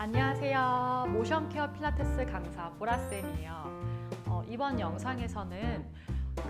안녕하세요. 모션 케어 필라테스 강사 보라쌤이에요. 어, 이번 영상에서는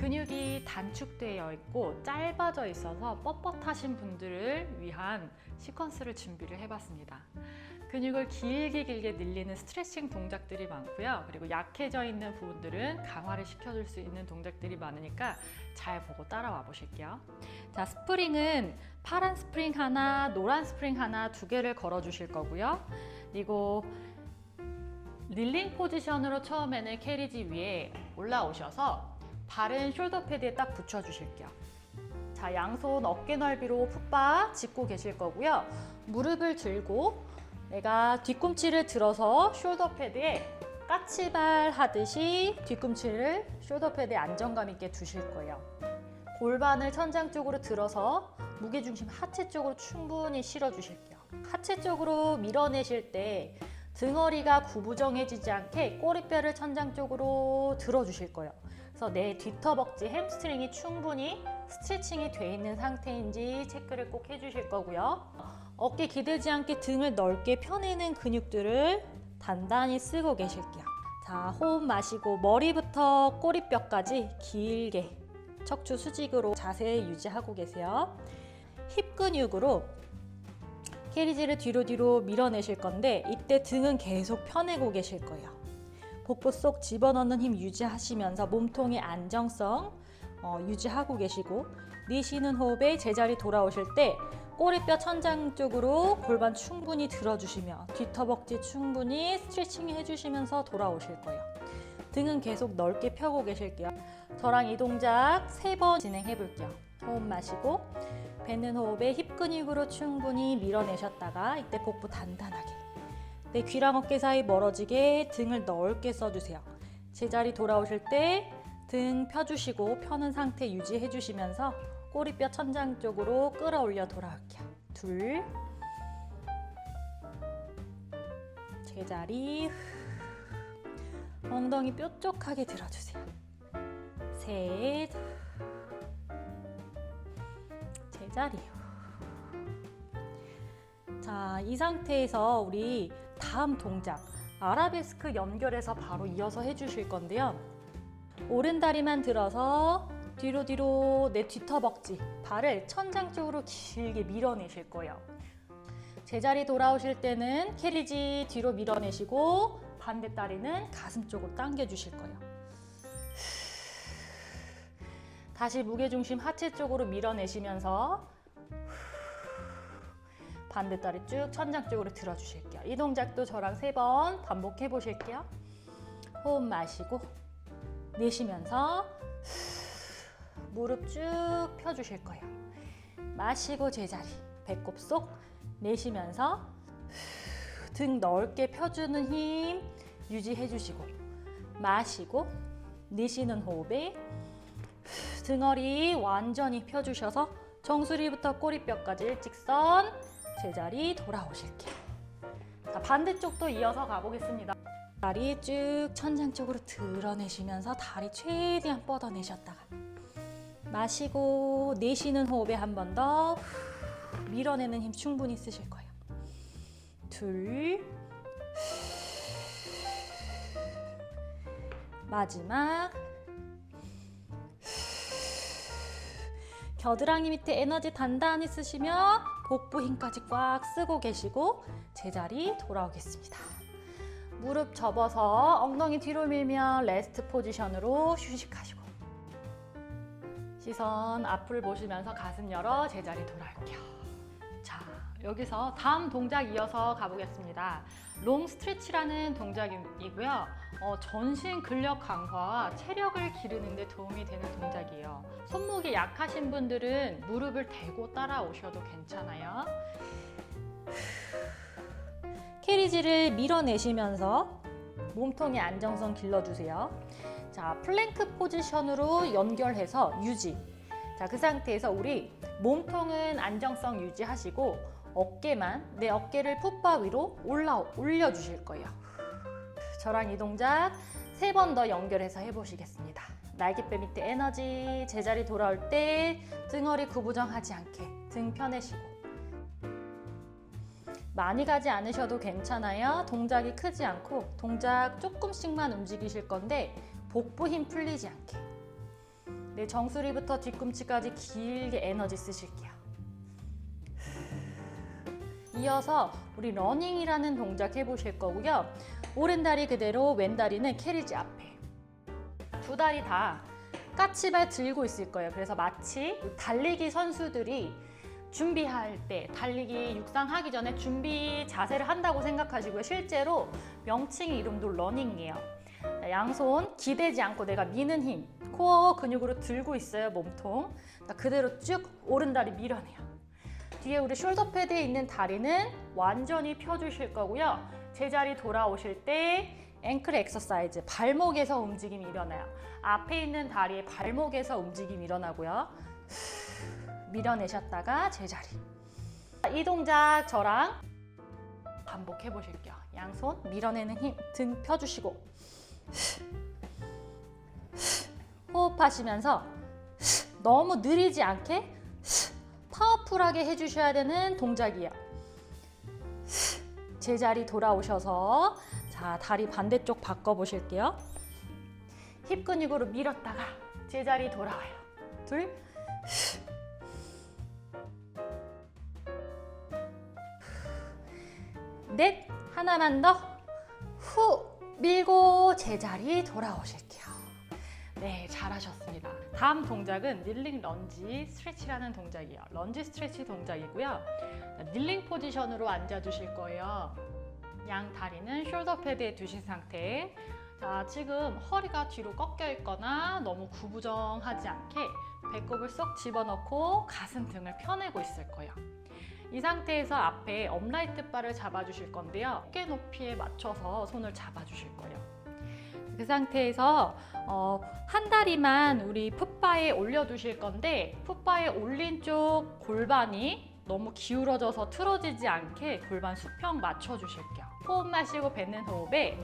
근육이 단축되어 있고 짧아져 있어서 뻣뻣하신 분들을 위한 시퀀스를 준비를 해봤습니다. 근육을 길게 길게 늘리는 스트레칭 동작들이 많고요. 그리고 약해져 있는 부분들은 강화를 시켜줄 수 있는 동작들이 많으니까 잘 보고 따라와 보실게요. 자, 스프링은 파란 스프링 하나, 노란 스프링 하나 두 개를 걸어 주실 거고요. 그리고 릴링 포지션으로 처음에는 캐리지 위에 올라오셔서 발은 숄더 패드에 딱 붙여 주실게요. 자, 양손 어깨 넓이로 풋바 짚고 계실 거고요. 무릎을 들고 내가 뒤꿈치를 들어서 숄더 패드에 까치발 하듯이 뒤꿈치를 숄더 패드에 안정감 있게 두실 거예요. 골반을 천장 쪽으로 들어서 무게중심 하체 쪽으로 충분히 실어 주실게요. 하체 쪽으로 밀어내실 때 등허리가 구부정해지지 않게 꼬리뼈를 천장 쪽으로 들어 주실 거예요. 그래서 내 뒤터벅지 햄스트링이 충분히 스트레칭이 돼 있는 상태인지 체크를 꼭 해주실 거고요. 어깨 기대지 않게 등을 넓게 펴내는 근육들을 단단히 쓰고 계실게요. 자, 호흡 마시고 머리부터 꼬리뼈까지 길게 척추 수직으로 자세 유지하고 계세요. 힙 근육으로 캐리지를 뒤로 뒤로 밀어내실 건데 이때 등은 계속 펴내고 계실 거예요. 복부 속 집어넣는 힘 유지하시면서 몸통의 안정성 어, 유지하고 계시고 내쉬는 호흡에 제자리 돌아오실 때 꼬리뼈 천장 쪽으로 골반 충분히 들어주시며 뒤터벅지 충분히 스트레칭 해주시면서 돌아오실 거예요. 등은 계속 넓게 펴고 계실게요. 저랑 이 동작 세 번 진행해 볼게요. 호흡 마시고 뱉는 호흡에 힙 근육으로 충분히 밀어내셨다가 이때 복부 단단하게 내 귀랑 어깨 사이 멀어지게 등을 넓게 써주세요. 제자리 돌아오실 때 등 펴주시고 펴는 상태 유지해 주시면서 꼬리뼈 천장 쪽으로 끌어올려 돌아올게요. 둘 제자리 엉덩이 뾰족하게 들어주세요. 셋 제자리 자, 이 상태에서 우리 다음 동작 아라베스크 연결해서 바로 이어서 해주실 건데요. 오른 다리만 들어서 뒤로 뒤로 내 뒤터벅지 발을 천장 쪽으로 길게 밀어내실 거예요. 제자리 돌아오실 때는 캐리지 뒤로 밀어내시고 반대 다리는 가슴 쪽으로 당겨 주실 거예요. 다시 무게중심 하체 쪽으로 밀어내시면서 반대 다리 쭉 천장 쪽으로 들어주실게요. 이 동작도 저랑 세 번 반복해 보실게요. 호흡 마시고 내쉬면서 무릎 쭉 펴주실 거예요. 마시고 제자리 배꼽 속 내쉬면서 등 넓게 펴주는 힘 유지해 주시고 마시고 내쉬는 호흡에 등허리 완전히 펴주셔서 정수리부터 꼬리뼈까지 일직선 제자리 돌아오실게요. 자, 반대쪽도 이어서 가보겠습니다. 다리 쭉 천장 쪽으로 드러내시면서 다리 최대한 뻗어내셨다가 마시고 내쉬는 호흡에 한 번 더 밀어내는 힘 충분히 쓰실 거예요. 둘 마지막 겨드랑이 밑에 에너지 단단히 쓰시며 복부 힘까지 꽉 쓰고 계시고 제자리 돌아오겠습니다. 무릎 접어서 엉덩이 뒤로 밀면 레스트 포지션으로 휴식하시고 시선 앞을 보시면서 가슴 열어 제자리 돌아올게요. 자, 여기서 다음 동작 이어서 가보겠습니다. 롱 스트레치라는 동작이고요. 어, 전신 근력 강화와 체력을 기르는 데 도움이 되는 동작이에요. 손목이 약하신 분들은 무릎을 대고 따라오셔도 괜찮아요. 캐리지를 밀어내시면서 몸통의 안정성 길러주세요. 자, 플랭크 포지션으로 연결해서 유지. 자, 그 상태에서 우리 몸통은 안정성 유지하시고 어깨만 내 어깨를 풋바 위로 올라 올려주실 거예요. 저랑 이 동작 세 번 더 연결해서 해보시겠습니다. 날개뼈 밑에 에너지 제자리 돌아올 때 등허리 구부정하지 않게 등 펴내시고 많이 가지 않으셔도 괜찮아요. 동작이 크지 않고 동작 조금씩만 움직이실 건데 복부 힘 풀리지 않게. 네, 정수리부터 뒤꿈치까지 길게 에너지 쓰실게요. 이어서 우리 러닝이라는 동작 해보실 거고요. 오른 다리 그대로 왼 다리는 캐리지 앞에. 두 다리 다 까치발 들고 있을 거예요. 그래서 마치 달리기 선수들이 준비할 때 달리기 육상하기 전에 준비 자세를 한다고 생각하시고요. 실제로 명칭 이름도 러닝이에요. 자, 양손 기대지 않고 내가 미는 힘 코어 근육으로 들고 있어요 몸통 자, 그대로 쭉 오른 다리 밀어내요 뒤에 우리 숄더 패드에 있는 다리는 완전히 펴주실 거고요. 제자리 돌아오실 때 앵클 엑서사이즈 발목에서 움직임이 일어나요. 앞에 있는 다리의 발목에서 움직임이 일어나고요. 밀어내셨다가 제자리. 이 동작 저랑 반복해 보실게요. 양손 밀어내는 힘 등 펴주시고. 호흡하시면서 너무 느리지 않게 파워풀하게 해주셔야 되는 동작이에요. 제자리 돌아오셔서 자 다리 반대쪽 바꿔 보실게요. 힙 근육으로 밀었다가 제자리 돌아와요. 둘, 넷, 하나만 더. 후 밀고 제자리 돌아오실게요. 네, 잘하셨습니다. 다음 동작은 닐링 런지 스트레치라는 동작이에요. 런지 스트레치 동작이고요. 자, 닐링 포지션으로 앉아주실 거예요. 양 다리는 숄더 패드에 두신 상태. 자, 지금 허리가 뒤로 꺾여 있거나 너무 구부정하지 않게 배꼽을 쏙 집어넣고 가슴 등을 펴내고 있을 거예요. 이 상태에서 앞에 업라이트 바를 잡아주실 건데요. 어깨 높이에 맞춰서 손을 잡아주실 거예요. 그 상태에서 어, 한 다리만 우리 풋바에 올려두실 건데 풋바에 올린 쪽 골반이 너무 기울어져서 틀어지지 않게 골반 수평 맞춰주실게요. 호흡 마시고 뱉는 호흡에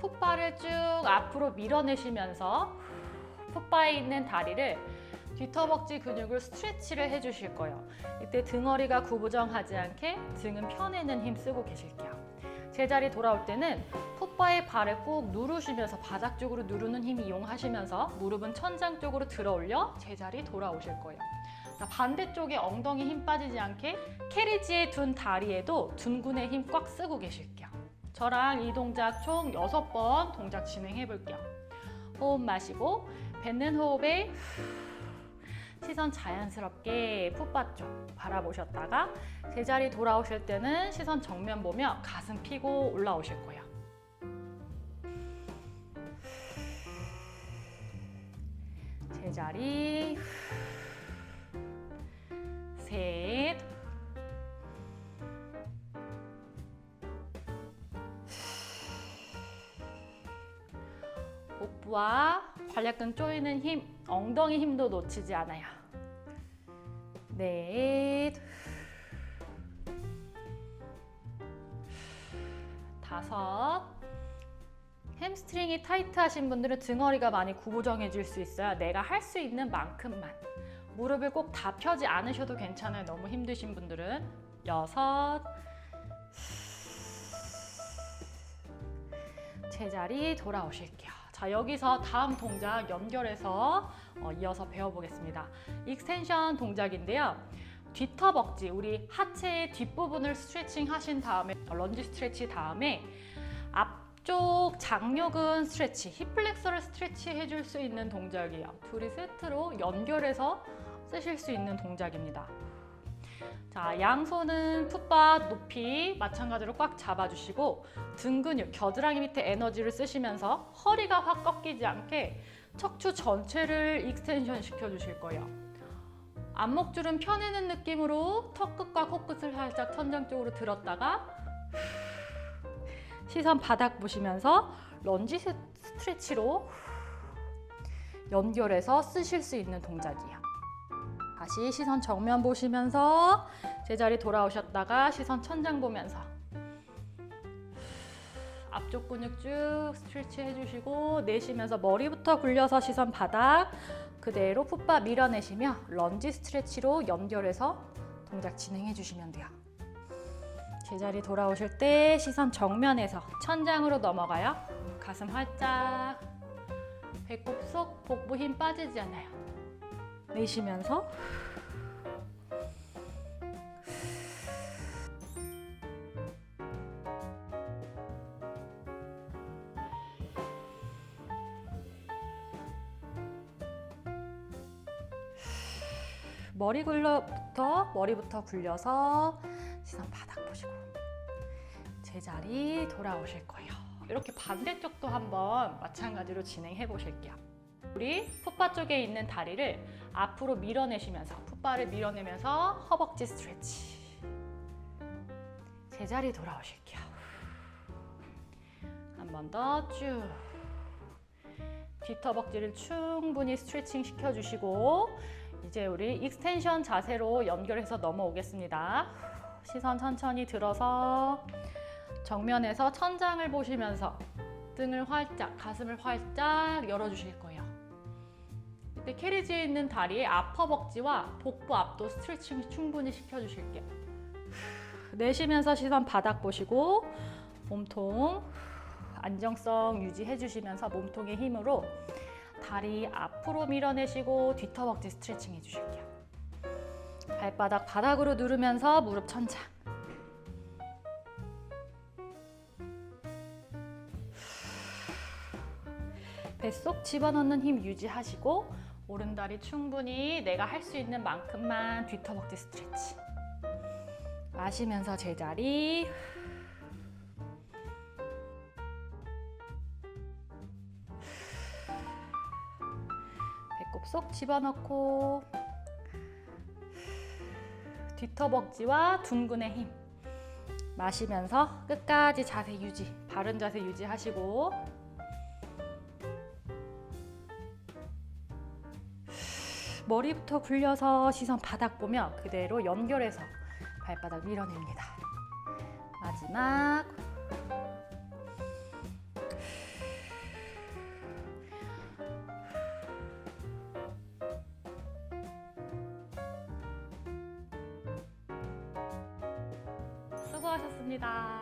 풋바를 쭉 앞으로 밀어내시면서 풋바에 있는 다리를 뒤터벅지 근육을 스트레치를 해주실 거예요. 이때 등허리가 구부정하지 않게 등은 펴내는 힘 쓰고 계실게요. 제자리 돌아올 때는 풋바의 발을 꾹 누르시면서 바닥 쪽으로 누르는 힘 이용하시면서 무릎은 천장 쪽으로 들어 올려 제자리 돌아오실 거예요. 자, 반대쪽에 엉덩이 힘 빠지지 않게 캐리지에 둔 다리에도 둔근의 힘 꽉 쓰고 계실게요. 저랑 이 동작 총 6번 동작 진행해 볼게요. 호흡 마시고 뱉는 호흡에 시선 자연스럽게 풋바 쪽 바라보셨다가 제자리 돌아오실 때는 시선 정면 보며 가슴 펴고 올라오실 거예요. 제자리. 셋. 복부와 관략근 조이는 힘, 엉덩이 힘도 놓치지 않아요. 넷, 다섯. 햄스트링이 타이트하신 분들은 등허리가 많이 구부정해질 수 있어요. 내가 할 수 있는 만큼만. 무릎을 꼭 다 펴지 않으셔도 괜찮아요. 너무 힘드신 분들은. 여섯. 제자리 돌아오실게요. 자, 여기서 다음 동작 연결해서 어, 이어서 배워보겠습니다. 익스텐션 동작인데요. 뒤터벅지, 우리 하체의 뒷부분을 스트레칭 하신 다음에 어, 런지 스트레치 다음에 앞쪽 장요근 스트레치, 힙플렉서를 스트레치 해줄 수 있는 동작이에요. 둘이 세트로 연결해서 쓰실 수 있는 동작입니다. 자, 양손은 풋바 높이 마찬가지로 꽉 잡아주시고 등 근육, 겨드랑이 밑에 에너지를 쓰시면서 허리가 확 꺾이지 않게 척추 전체를 익스텐션 시켜주실 거예요. 안목줄은 펴내는 느낌으로 턱 끝과 코끝을 살짝 천장 쪽으로 들었다가 시선 바닥 보시면서 런지 스트레치로 연결해서 쓰실 수 있는 동작이에요. 다시 시선 정면 보시면서 제자리 돌아오셨다가 시선 천장 보면서 앞쪽 근육 쭉 스트레치 해주시고 내쉬면서 머리부터 굴려서 시선 바닥 그대로 풋바 밀어내시며 런지 스트레치로 연결해서 동작 진행해 주시면 돼요. 제자리 돌아오실 때 시선 정면에서 천장으로 넘어가요. 가슴 활짝. 배꼽 속 복부 힘 빠지지 않아요. 내쉬면서 머리 굴러부터 머리부터 굴려서 시선 바닥 보시고 제자리 돌아오실 거예요. 이렇게 반대쪽도 한번 마찬가지로 진행해 보실게요. 우리 풋바 쪽에 있는 다리를 앞으로 밀어내시면서 풋바를 밀어내면서 허벅지 스트레치. 제자리 돌아오실게요. 한 번 더 쭉. 뒷허벅지를 충분히 스트레칭 시켜주시고 이제 우리 익스텐션 자세로 연결해서 넘어오겠습니다. 시선 천천히 들어서 정면에서 천장을 보시면서 등을 활짝, 가슴을 활짝 열어주실 거예요. 이때 캐리지에 있는 다리의 앞허벅지와 복부 앞도 스트레칭 충분히 시켜주실게요. 내쉬면서 시선 바닥 보시고 몸통 안정성 유지해 주시면서 몸통의 힘으로 다리 앞으로 밀어내시고 뒤터벅지 스트레칭 해주실게요. 발바닥 바닥으로 누르면서 무릎 천장. 뱃속 집어넣는 힘 유지하시고 오른다리 충분히 내가 할 수 있는 만큼만 뒤터벅지 스트레치. 마시면서 제자리. 배꼽 쏙 집어넣고 뒤터벅지와 둥근의 힘 마시면서 끝까지 자세 유지 바른 자세 유지하시고 머리부터 굴려서 시선 바닥 보며 그대로 연결해서 발바닥 밀어냅니다 마지막 수고하셨습니다.